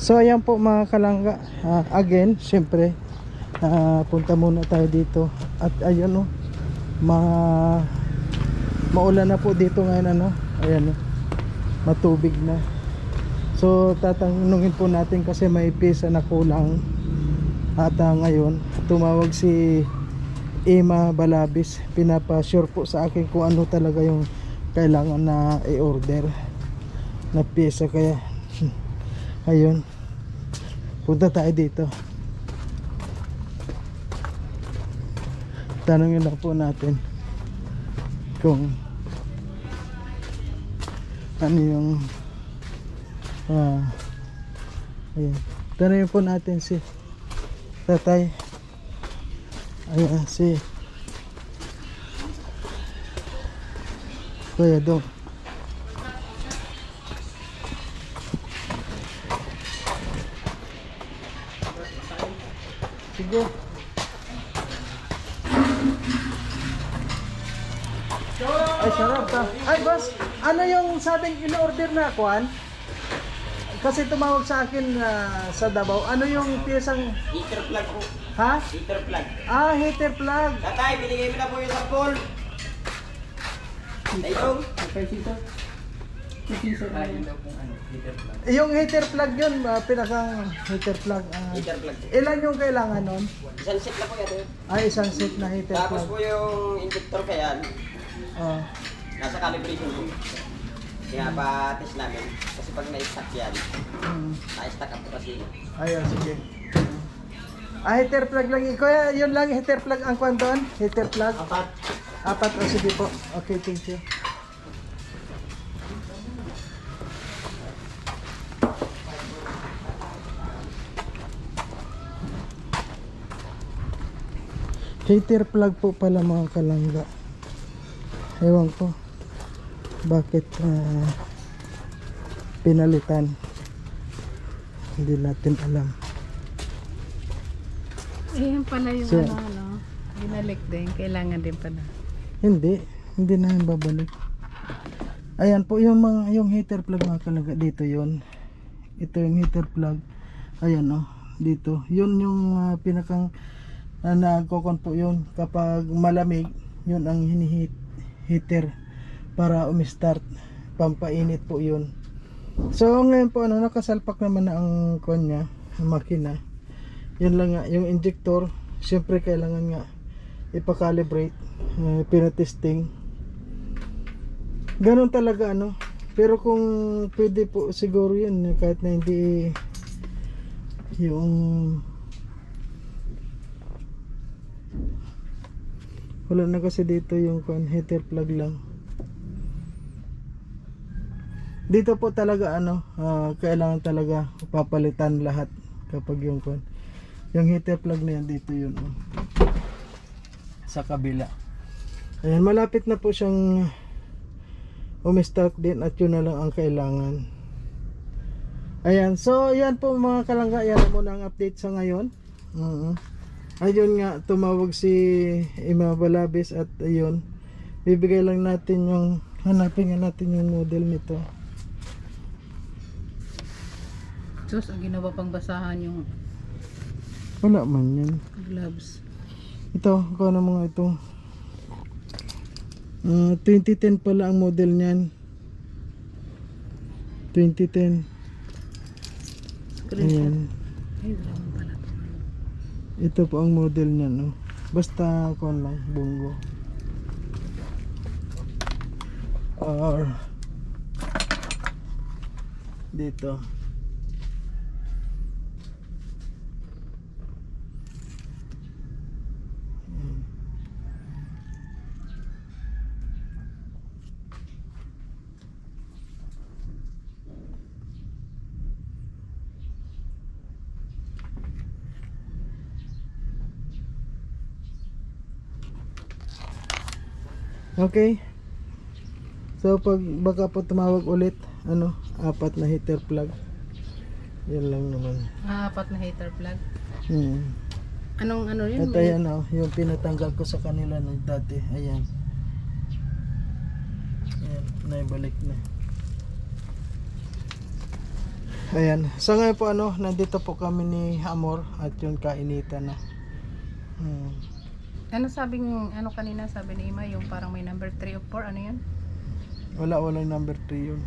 So ayan po mga kalangga. Ah, again, syempre ah, punta muna tayo dito. At ayun oh, ma maulan na po dito ngayon ano. Ayan oh. Matubig na. So tatanungin po natin kasi may pisa na kulang. At ah, ngayon, tumawag si Ima Balabis. Pinapa-sure po sa akin kung ano talaga yung kailangan na i-order na pyesa kaya ayun punta tayo dito. Tanongin lang po natin kung ano yung ah ayun tanongin po natin si tatay. Ayan si kuya dong Sige. Ay, sarap ta. Ay, boss, ano yung sabing in-order na, Kwan? Kasi tumawag sa akin ah, sa Davao. Ano yung piyesang... Heater plug po. Ha? Heater plug. Ah, heater plug. Tatay, binigay mo na po yung sampol. Ayun. Yung heater plug yun, ah, pinakang heater plug. ah. Heater plug ilan yung kailangan nun? Isang set na po yan. eh. Ay, isang set na heater Tapos plug. po yung injector kaya Oh. nasa calibration po. Kaya pa-test namin. Kasi pag na-stack yan, Mm. na-stack up po kasi. Ayun, sige. Ah, heater plug lang. yun. Kuya, yun lang heater plug ang kwan doon? Heater plug? Apat. Apat o sige po. Okay, thank you. Heater plug po pala mga kalangga. Ewan ko. Bakit ah, pinalitan. Hindi natin alam. Ayun pala yung So- ano, ano, binalik din. Kailangan din pala. Hindi, hindi na yung babalik. Ayan po yung mga yung heater plug mga kalaga dito yon. Ito yung heater plug. Ayan oh, dito. Yun yung ah, pinakang uh, nagkokon po yun kapag malamig, yun ang hinihit heater para umistart. Pampainit po yun. So ngayon po ano nakasalpak naman na ang kon niya, ang makina. Yun lang nga, yung injector, syempre kailangan nga ipakalibrate, uh, pinatesting. Ganon talaga ano. Pero kung pwede po siguro yun, eh, kahit na hindi yung wala na kasi dito yung kon heater plug lang. Dito po talaga ano, ah, kailangan talaga papalitan lahat kapag yung kon. Yung heater plug na yan dito yun. Oh. Sa kabila. Ayan, malapit na po siyang umistart din at yun na lang ang kailangan. Ayan, so yan po mga kalangga, yan muna ang update sa ngayon. Mhm. Ayun nga, tumawag si Ima Balabis at ayun, bibigay lang natin yung, hanapin nga natin yung model nito. Sus, ang ginawa pang basahan yung Wala man yan. gloves. Ito, kung ano mga ito. Ah, 2010 pala ang model niyan. 2010. Screenshot. Ayan. Ay, to. Ito po ang model niyan, no. Basta kon lang, bungo. Or dito. Ayan. Okay. So pag baka po tumawag ulit, ano, apat na heater plug. Yan lang naman. Ah, apat na heater plug. Hmm. Anong ano yun? At ayan oh, yung pinatanggal ko sa kanila ng dati. Ayan. Ayan, naibalik na. Ayan. So ngayon po ano, nandito po kami ni Amor at yung kainitan na. Hmm. Ano sabing, ano kanina sabi ni Ima, yung parang may number 3 o 4, ano yun? Wala walang number 3 yun.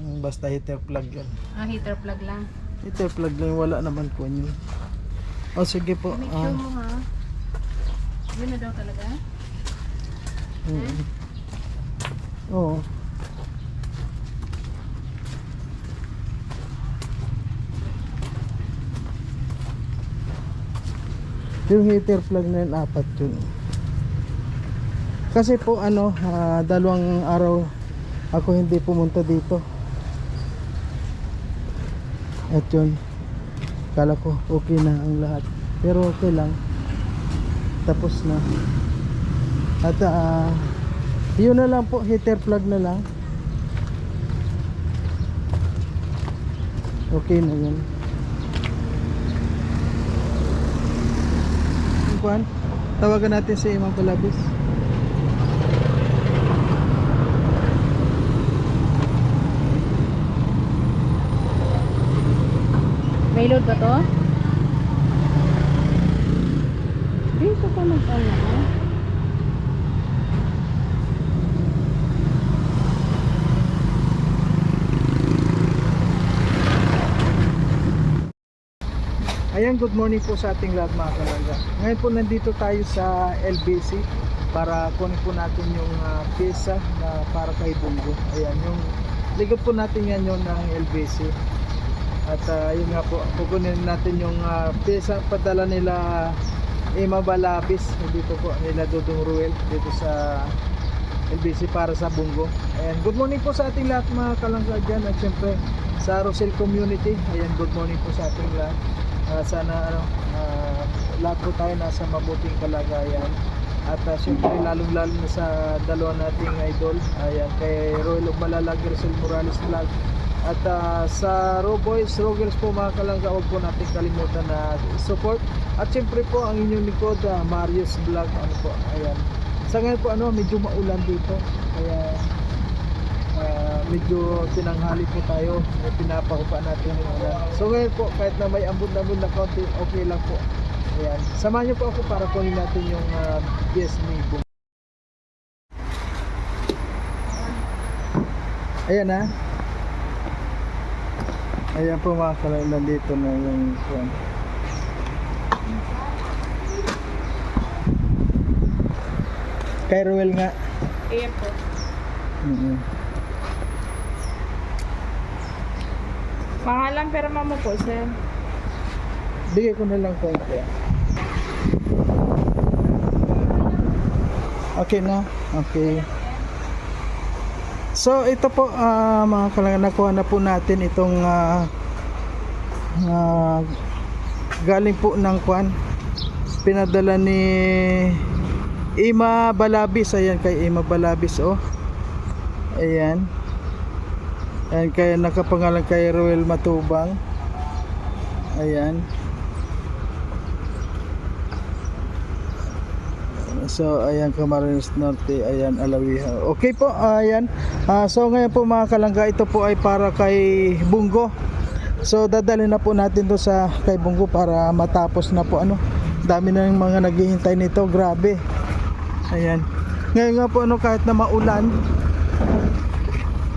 Hmm, Basta heater plug yan. Ah, heater plug lang. Heater plug lang wala naman po yun. O sige po. Make ah, sure mo ha. Yun na daw talaga. mm. Oo. Yung heater plug na yun, apat yun. Kasi po ano, ah, dalawang araw ako hindi pumunta dito. At yun, kala ko okay na ang lahat. Pero okay lang. Tapos na. At ah, yun na lang po, heater plug na lang. Okay na yun. Kuan, tawagan natin si Imam Palabis. May load ba to? Dito pa mag-ano. Ayan, good morning po sa ating lahat mga kalangga. Ngayon po nandito tayo sa LBC para kunin po natin yung uh, pyesa na para kay Bungo. Ayan, yung likod po natin yan yung ng LBC. At ah, yun nga po, kukunin natin yung uh, pyesa padala nila Ima Balabis dito po nila Dudong Ruel dito sa LBC para sa Bungo. Ayan, good morning po sa ating lahat mga kalangga dyan at syempre sa Rosel Community. Ayan, good morning po sa ating lahat. Ah, sana ano, ah, lahat po tayo nasa mabuting kalagayan. At uh, syempre lalong lalo na sa dalawa nating idol. Ayan, kay Royal of Malalag, Rizal Morales Vlog. At ah, sa Raw Boys, Raw Girls po mga kalangga, huwag po natin kalimutan na support. At syempre po ang inyong likod, ah, Marius Vlog. Ano po, ayan. Sa ngayon po ano, medyo maulan dito. Kaya Ah, medyo tinanghali po tayo. Eh, pinapakupa natin yung ulan so ngayon po kahit na may ambon-ambon na konti okay lang po. Ayan. Samahan niyo po ako para kunin natin yung uh, BS ni Bung ayan ha ayan po mga kalailan dito na yung kuwan. kay Ruel nga. Ayan po. mm Pangalan pero mamo po, sir. Bigay ko na lang konti. Okay na? Okay. So ito po ah, mga kalangan nakuha na po natin itong ah, ah, galing po ng kwan pinadala ni Ima Balabis ayan kay Ima Balabis oh ayan ayan kaya nakapangalan kay Roel Matubang ayan So ayan Camarines Norte, ayan Alawiha. Okay po, ayan. Ah, so ngayon po mga kalangga, ito po ay para kay Bungo. So dadalhin na po natin to sa kay Bungo para matapos na po ano. Dami na yung mga naghihintay nito, grabe. Ayan. Ngayon nga po ano kahit na maulan,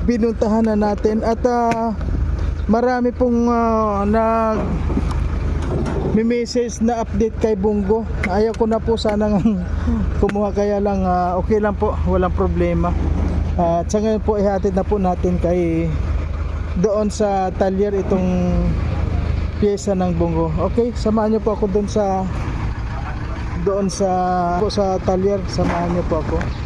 binuntahan na natin at ah, marami pong ah, nag message na update kay Bungo. Ayaw ko na po sanang kumuha kaya lang ah, okay lang po, walang problema. Ah, at sa ngayon po ihatid na po natin kay doon sa talyer itong pyesa ng Bungo. Okay, samahan niyo po ako doon sa doon sa po sa talyer, samahan niyo po ako.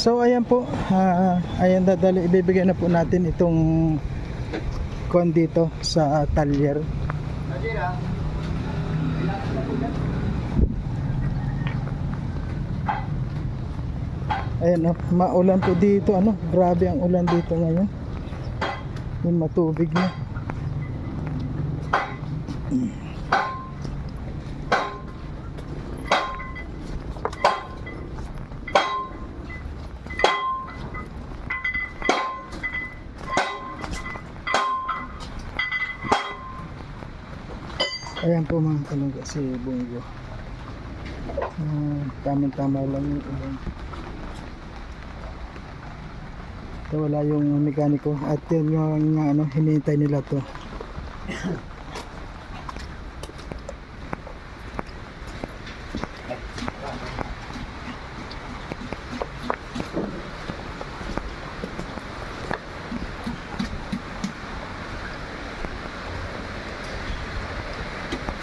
So ayan po, ah, ayan dadali ibibigay na po natin itong kon dito sa talyer. Ayan, oh, maulan po dito, ano, grabe ang ulan dito ngayon. Yung matubig na. Ayan po mga kalungga si Bungo. Uh, tamang-tama lang yung ulan. So, wala yung mekaniko at yun yung nga, ano, hinihintay nila to.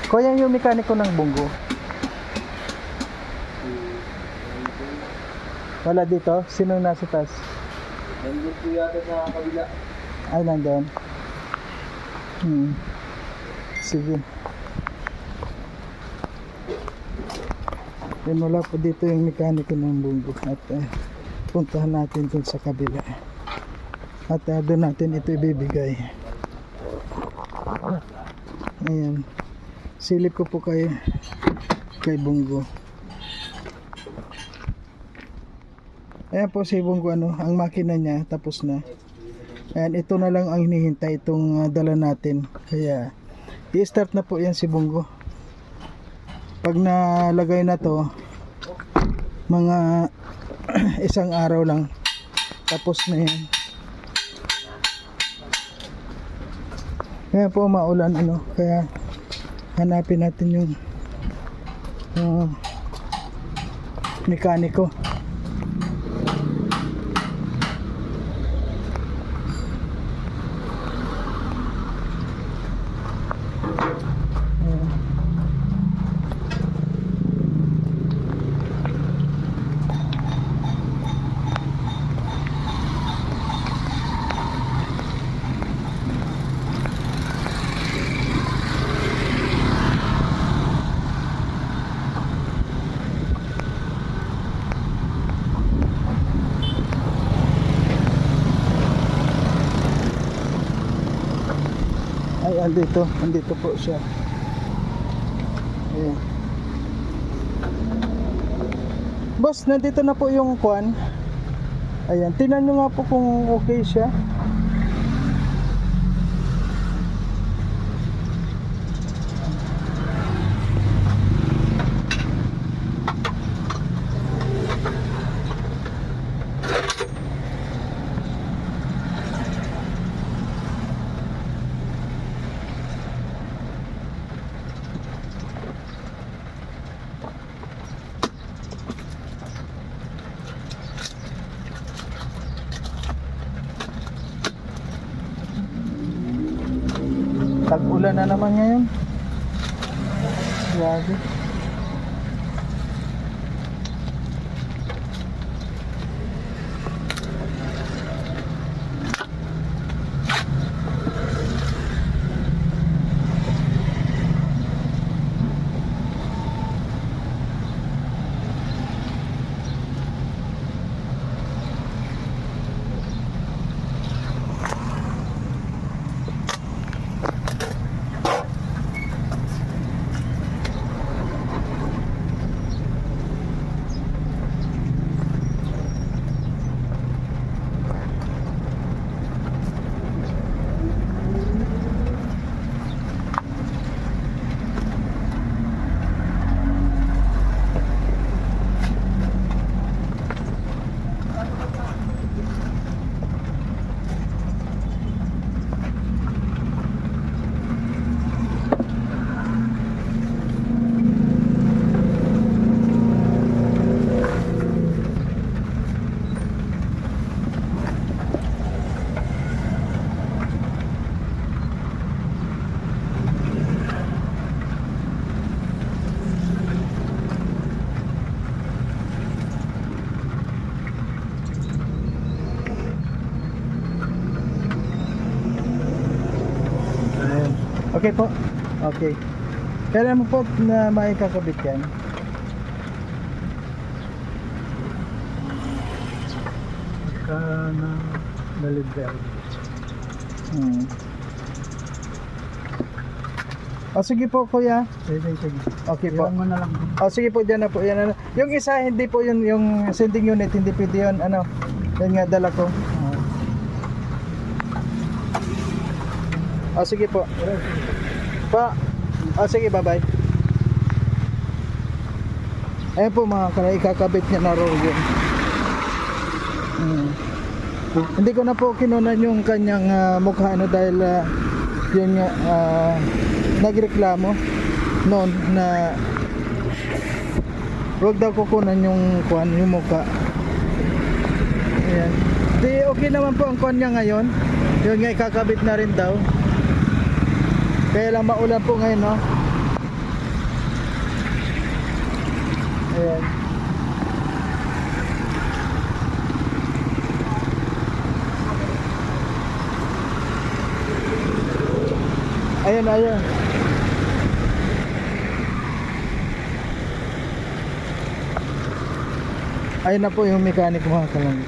Kuya yung mekaniko ng Bungo. Wala dito? Sino nasa taas? Nandun po yata sa kabila. Ay, nandun. Hmm. Sige. Yan wala pa dito yung mekaniko ng bunggo at eh, puntahan natin dun sa kabila. At uh, doon natin ito ibibigay. Ayan. Silip ko po kay kay Bunggo. Ayan po si Bunggo ano, ang makina niya tapos na. Ayan, ito na lang ang hinihintay itong uh, dala natin. Kaya, i-start na po yan si Bungo. Pag nalagay na to, mga isang araw lang, tapos na yan. Kaya po maulan ano, kaya hanapin natin yung uh, mekaniko. Ayan. Ay, andito. Andito po siya. Ayan. Boss, nandito na po yung kwan. Ayan, tinan nyo nga po kung okay siya. Tag-ulan na naman ngayon. Grabe. Ayan. Okay po. Okay. Kailan mo po na maikakabit yan? Ka na deliver. Hmm. O sige po kuya. Sige, sige. Okay po. Iwan mo na lang. O sige po dyan na po. Yan, ano. Yung isa hindi po yun yung sending unit. Hindi pwede yun. Ano. Yan nga dala ko. O sige po. Pa. Oh, sige, bye-bye. Ayan po mga kalangga, ikakabit niya na roll yun. Hmm. Hindi ko na po kinunan yung kanyang ah, mukha ano dahil ah, yun nga ah, nagreklamo noon na wag daw kukunan yung kuan yung mukha. Ayan. Di okay naman po ang kuan niya ngayon. Yun nga ikakabit na rin daw. Kaya lang maulan po ngayon no. Ayan. Ayan, ayan. Ayun na po yung mechanic mga kalang.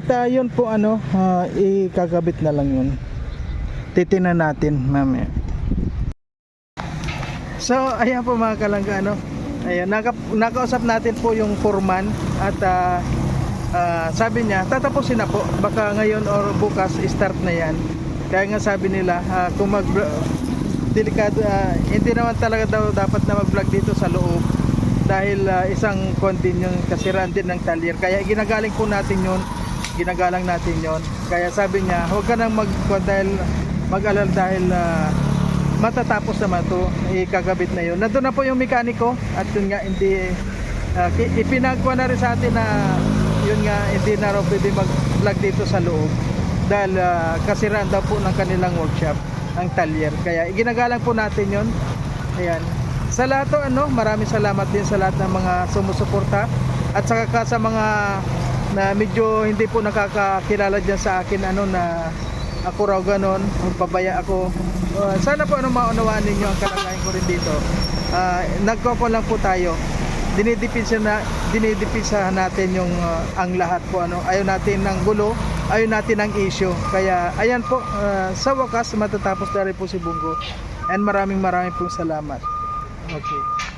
At ah, yun po ano, ah, ikakabit na lang yun. Titinan natin mamaya. So, ayan po mga kalangga ano. Ayan, naka, nakausap natin po yung foreman at ah, ah, sabi niya, tatapusin na po. Baka ngayon or bukas start na yan. Kaya nga sabi nila, ah, kung mag delikado, ah, hindi naman talaga daw dapat na mag-vlog dito sa loob dahil ah, isang kontin yung kasiraan din ng talyer. Kaya ginagaling po natin yun, ginagalang natin yon. Kaya sabi niya, huwag ka nang mag dahil mag-alal dahil ah, matatapos naman to ikakabit na yun. Nandun na po yung mekaniko at yun nga hindi uh, ipinagkuha na rin sa atin na yun nga hindi na raw pwede mag vlog dito sa loob dahil ah, kasiraan daw po ng kanilang workshop ang talyer. Kaya iginagalang po natin yun. Ayan. Sa lahat to, ano maraming salamat din sa lahat ng mga sumusuporta. At saka ka sa mga na medyo hindi po nakakakilala dyan sa akin ano na ako raw ganon magpabaya ako. Uh, sana po ano maunawaan ninyo ang kalagayan ko rin dito. Uh, nagkopo lang po tayo. Dinidipisa na dinidipisa natin yung uh, ang lahat po ano. Ayaw natin ng gulo ayaw natin ng issue. Kaya ayan po uh, sa wakas matatapos na rin po si Bungo. And maraming maraming pong salamat. Okay